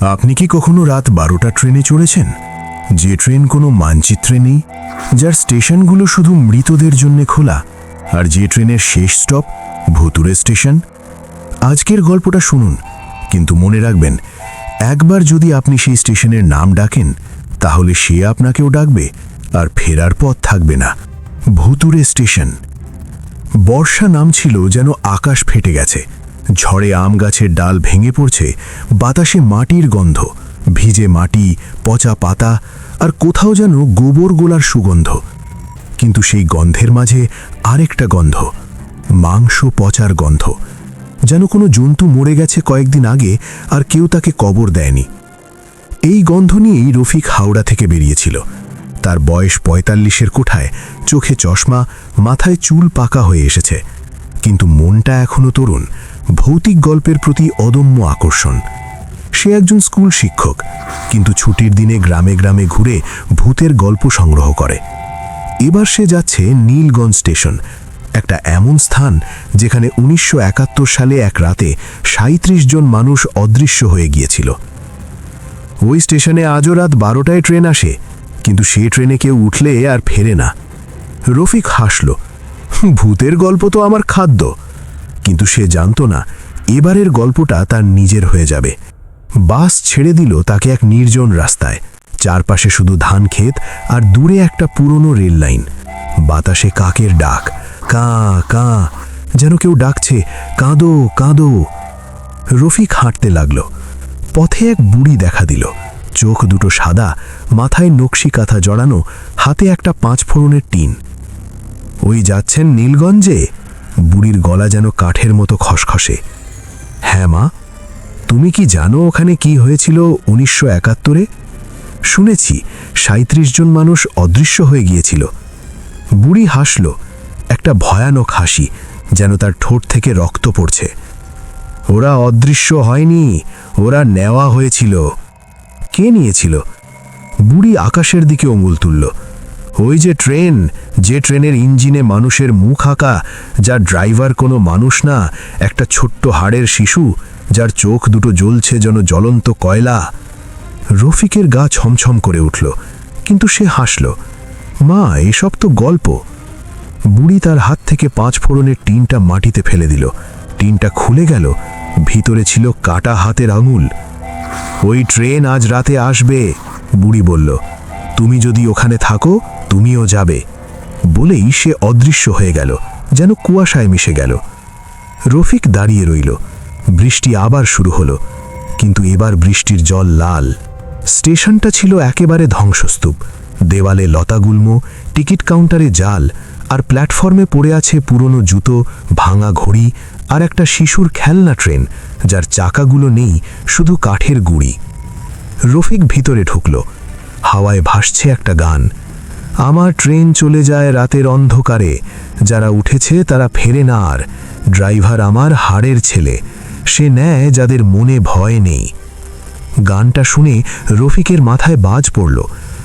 আপনি কি কখনো রাত বারোটা ট্রেনে চড়েছেন? যে ট্রেন কোনো মানচিত্রে নেই, যার স্টেশনগুলো শুধু মৃতদের জন্য খোলা, আর যে ট্রেনের শেষ স্টপ ভুতুরে স্টেশন? আজকের গল্পটা শুনুন, কিন্তু মনে রাখবেন, একবার যদি আপনি সেই স্টেশনের নাম ডাকেন, তাহলে সে আপনাকেও ডাকবে, আর ফেরার পথ থাকবে না। ভুতুরে স্টেশন। বর্ষা নাম ছিল যেন আকাশ ফেটে গেছে। ঝড়ে আম গাছের ডাল ভেঙে পড়ছে, বাতাসে মাটির গন্ধ, ভিজে মাটি, পচা পাতা, আর কোথাও যেন গোবর গোলার সুগন্ধ। কিন্তু সেই গন্ধের মাঝে আরেকটা গন্ধ, মাংস পচার গন্ধ। যেন কোনো জন্তু মরে গেছে কয়েকদিন আগে, আর কেউ তাকে কবর দেয়নি। এই গন্ধ নিয়েই রফিক হাওড়া থেকে বেরিয়েছিল। তার বয়স পঁয়তাল্লিশের কোঠায়, চোখে চশমা, মাথায় চুল পাকা হয়ে এসেছে। কিন্তু মনটা এখনও তরুণ ভৌতিক গল্পের প্রতি অদম্য আকর্ষণ। সে একজন স্কুল শিক্ষক, কিন্তু ছুটির দিনে গ্রামে গ্রামে ঘুরে ভূতের গল্প সংগ্রহ করে। এবার সে যাচ্ছে নীলগঞ্জ স্টেশন, একটা এমন স্থান যেখানে উনিশশো একাত্তর সালে এক রাতে সাঁত্রিশ জন মানুষ অদৃশ্য হয়ে গিয়েছিল। ওই স্টেশনে আজও রাত বারোটায় ট্রেন আসে, কিন্তু সে ট্রেনে কেউ উঠলে আর ফেরে না। রফিক হাসল, ভূতের গল্প তো আমার খাদ্য। কিন্তু সে জানত না, এবারের গল্পটা তার নিজের হয়ে যাবে। বাস ছেড়ে দিল তাকে এক নির্জন রাস্তায়। চারপাশে শুধু ধান ক্ষেত আর দূরে একটা পুরনো রেল লাইন। বাতাসে কাকের ডাক, কা, কাঁ, যেন কেউ ডাকছে, কাঁদো কাঁদো। রফিক হাঁটতে লাগল। পথে এক বুড়ি দেখা দিল। চোখ দুটো সাদা, মাথায় নকশি কাঁথা জড়ানো, হাতে একটা পাঁচ ফোড়নের টিন। ওই যাচ্ছেন নীলগঞ্জে? বুড়ির গলা যেন কাঠের মতো খসখসে। হ্যাঁ মা, তুমি কি জানো ওখানে কি হয়েছিল উনিশশো একাত্তরে? শুনেছি সাঁত্রিশ জন মানুষ অদৃশ্য হয়ে গিয়েছিল। বুড়ি হাসল, একটা ভয়ানক হাসি যেন তার ঠোঁট থেকে রক্ত পড়ছে। ওরা অদৃশ্য হয়নি, ওরা নেওয়া হয়েছিল। কে নিয়েছিল? বুড়ি আকাশের দিকে অঙ্গুল তুলল। ওই যে ট্রেন, যে ট্রেনের ইঞ্জিনে মানুষের মুখ আঁকা, যার ড্রাইভার কোনো মানুষ না, একটা ছোট্ট হাড়ের শিশু, যার চোখ দুটো জ্বলছে যেন জ্বলন্ত কয়লা। রফিকের গা ছমছম করে উঠল, কিন্তু সে হাসল, মা, এসব তো গল্প। বুড়ি তার হাত থেকে পাঁচ ফোড়নের টিনটা মাটিতে ফেলে দিল। টিনটা খুলে গেল, ভিতরে ছিল কাটা হাতের আঙুল। ওই ট্রেন আজ রাতে আসবে, বুড়ি বলল। তুমি যদি ওখানে থাকো তুমিও যাবে বলেই সে অদৃশ্য হয়ে গেল, যেন কুয়াশায় মিশে গেল। রফিক দাঁড়িয়ে রইল। বৃষ্টি আবার শুরু হলো, কিন্তু এবার বৃষ্টির জল লাল। স্টেশনটা ছিল একেবারে ধ্বংসস্তূপ। দেওয়ালে লতাগুল্ম, টিকিট কাউন্টারে জাল, আর প্ল্যাটফর্মে পড়ে আছে পুরনো জুতো, ভাঙা ঘড়ি আর একটা শিশুর খেলনা ট্রেন, যার চাকাগুলো নেই, শুধু কাঠের গুঁড়ি। রফিক ভিতরে ঢুকল। হাওয়ায় ভাসছে একটা গান। আমার ট্রেন চলে যায় রাতের অন্ধকারে। যারা উঠেছে তারা ফেরে না আর। ড্রাইভার আমার হাড়ের ছেলে। সে নেয় যাদের মনে ভয় নেই। গানটা শুনে রফিকের মাথায় বাজ পড়ল।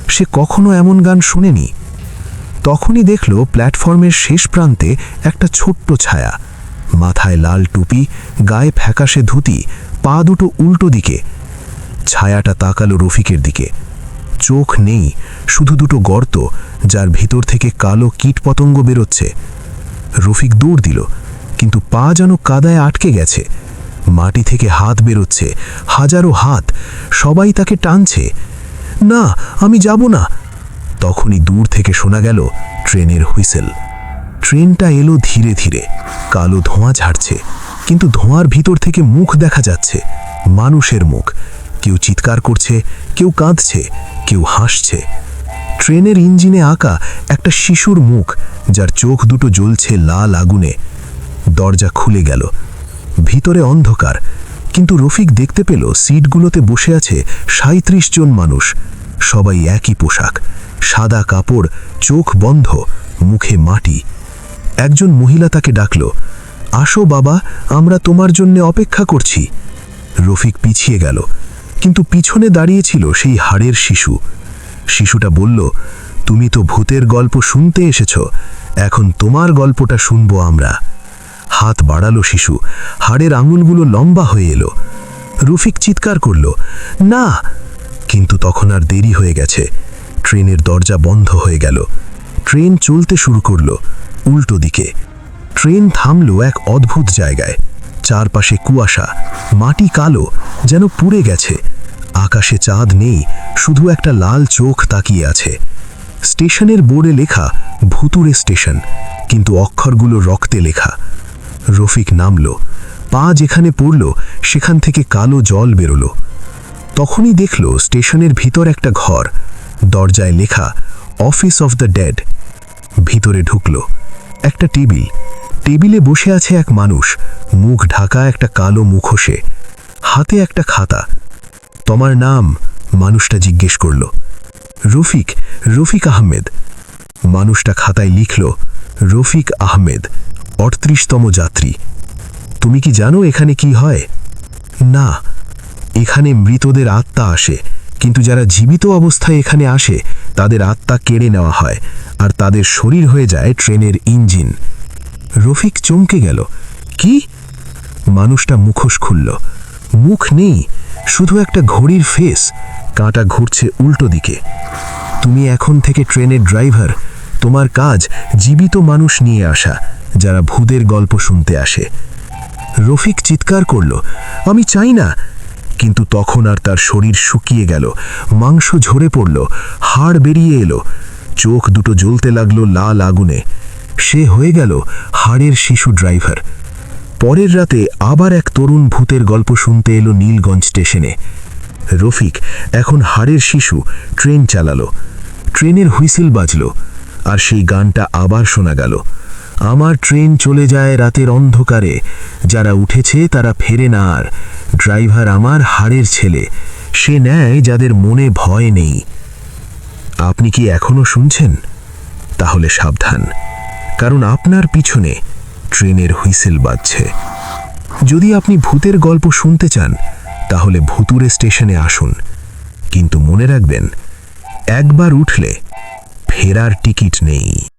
সে কখনো এমন গান শুনেনি। তখনই দেখল প্ল্যাটফর্মের শেষ প্রান্তে একটা ছোট্ট ছায়া। মাথায় লাল টুপি, গায়ে ফ্যাকাশে ধুতি, পা দুটো উল্টো দিকে। ছায়াটা তাকালো রফিকের দিকে। চোখ নেই, শুধু দুটো গর্ত, যার ভিতর থেকে কালো কীটপতঙ্গ বেরোচ্ছে। রফিক দৌড় দিল, কিন্তু পা যেন কাদায় আটকে গেছে। মাটি থেকে হাত বেরোচ্ছে, হাজারো হাত, সবাই তাকে টানছে। না, আমি যাব না। তখনই দূর থেকে শোনা গেল ট্রেনের হুইসেল। ট্রেনটা এলো ধীরে ধীরে, কালো ধোঁয়া ঝাড়ছে, কিন্তু ধোঁয়ার ভিতর থেকে মুখ দেখা যাচ্ছে, মানুষের মুখ। কেউ চিৎকার করছে, কেউ কাঁদছে, কেউ হাসছে। ট্রেনের ইঞ্জিনে আঁকা একটা শিশুর মুখ, যার চোখ দুটো জ্বলছে লাল আগুনে। দরজা খুলে গেল। ভিতরে অন্ধকার, কিন্তু রফিক দেখতে পেল সিটগুলোতে বসে আছে সাঁত্রিশ জন মানুষ। সবাই একই পোশাক, সাদা কাপড়, চোখ বন্ধ, মুখে মাটি। একজন মহিলা তাকে ডাকল, আসো বাবা, আমরা তোমার জন্য অপেক্ষা করছি। রফিক পিছিয়ে গেল। কিন্তু পিছনে দাঁড়িয়েছিল সেই হাড়ের শিশু। শিশুটা বলল, তুমি তো ভূতের গল্প শুনতে এসেছ, এখন তোমার গল্পটা শুনব আমরা। হাত বাড়ালো শিশু, হাড়ের আঙুলগুলো লম্বা হয়ে এলো। রফিক চিৎকার করল, না! কিন্তু তখন আর দেরি হয়ে গেছে। ট্রেনের দরজা বন্ধ হয়ে গেল। ট্রেন চলতে শুরু করল, উল্টো দিকে। ট্রেন থামল এক অদ্ভুত জায়গায়। চারপাশে কুয়াশা, মাটি কালো, যেন পুড়ে গেছে। আকাশে চাঁদ নেই, শুধু একটা লাল চোখ তাকিয়ে আছে। স্টেশনের বোর্ডে লেখা ভুতুরে স্টেশন, কিন্তু অক্ষরগুলো রক্তে লেখা। রফিক নামলো, পা যেখানে পড়ল, সেখান থেকে কালো জল বেরোলো। তখনই দেখল, স্টেশনের ভিতর একটা ঘর, দরজায় লেখা, অফিস অফ দ্য ডেড। ভিতরে ঢুকল, একটা টেবিল। টেবিলে বসে আছে এক মানুষ, মুখ ঢাকা একটা কালো মুখোশে, হাতে একটা খাতা। তোমার নাম মানুষটা জিজ্ঞেস করল। রফিক রফিক আহমেদ। মানুষটা খাতায় লিখল, রফিক আহমেদ, অড়ত্রিশতম যাত্রী। তুমি কি জানো এখানে কি হয়? না, এখানে মৃতদের আত্মা আসে, কিন্তু যারা জীবিত অবস্থায় এখানে আসে, তাদের আত্মা কেড়ে নেওয়া হয়, আর তাদের শরীর হয়ে যায় ট্রেনের ইঞ্জিন। রফিক চমকে গেল, কি? মানুষটা মুখোশ খুলল, মুখ নেই শুধু একটা ঘড়ির ফেস কাঁটা ঘুরছে উল্টো দিকে। তুমি এখন থেকে ট্রেনের ড্রাইভার, তোমার কাজ জীবিত মানুষ নিয়ে আসা, যারা ভূতের গল্প শুনতে আসে। রফিক চিৎকার করল, আমি চাই না। কিন্তু তখন আর তার শরীর শুকিয়ে গেল, মাংস ঝরে পড়ল, হাড় বেরিয়ে এলো, চোখ দুটো জ্বলতে লাগল লাল আগুনে। সে হয়ে গেল হাড়ের শিশু ড্রাইভার। পরের রাতে আবার এক তরুণ ভূতের গল্প শুনতে এলো নীলগঞ্জ স্টেশনে। রফিক, এখন হাড়ের শিশু, ট্রেন চালালো। ট্রেনের হুইসেল বাজল, আর সেই গানটা আবার শোনা গেল। আমার ট্রেন চলে যায় রাতের অন্ধকারে। যারা উঠেছে তারা ফেরে না আর। ড্রাইভার আমার হাড়ের ছেলে। সে নেয় যাদের মনে ভয় নেই। আপনি কি এখনও শুনছেন? তাহলে সাবধান। কারণ আপনার পিছনে ট্রেনের হুইসেল বাজছে। যদি আপনি ভূতের গল্প শুনতে চান, তাহলে ভুতুরে স্টেশনে আসুন। কিন্তু মনে রাখবেন, একবার উঠলে ফেরার টিকিট নেই।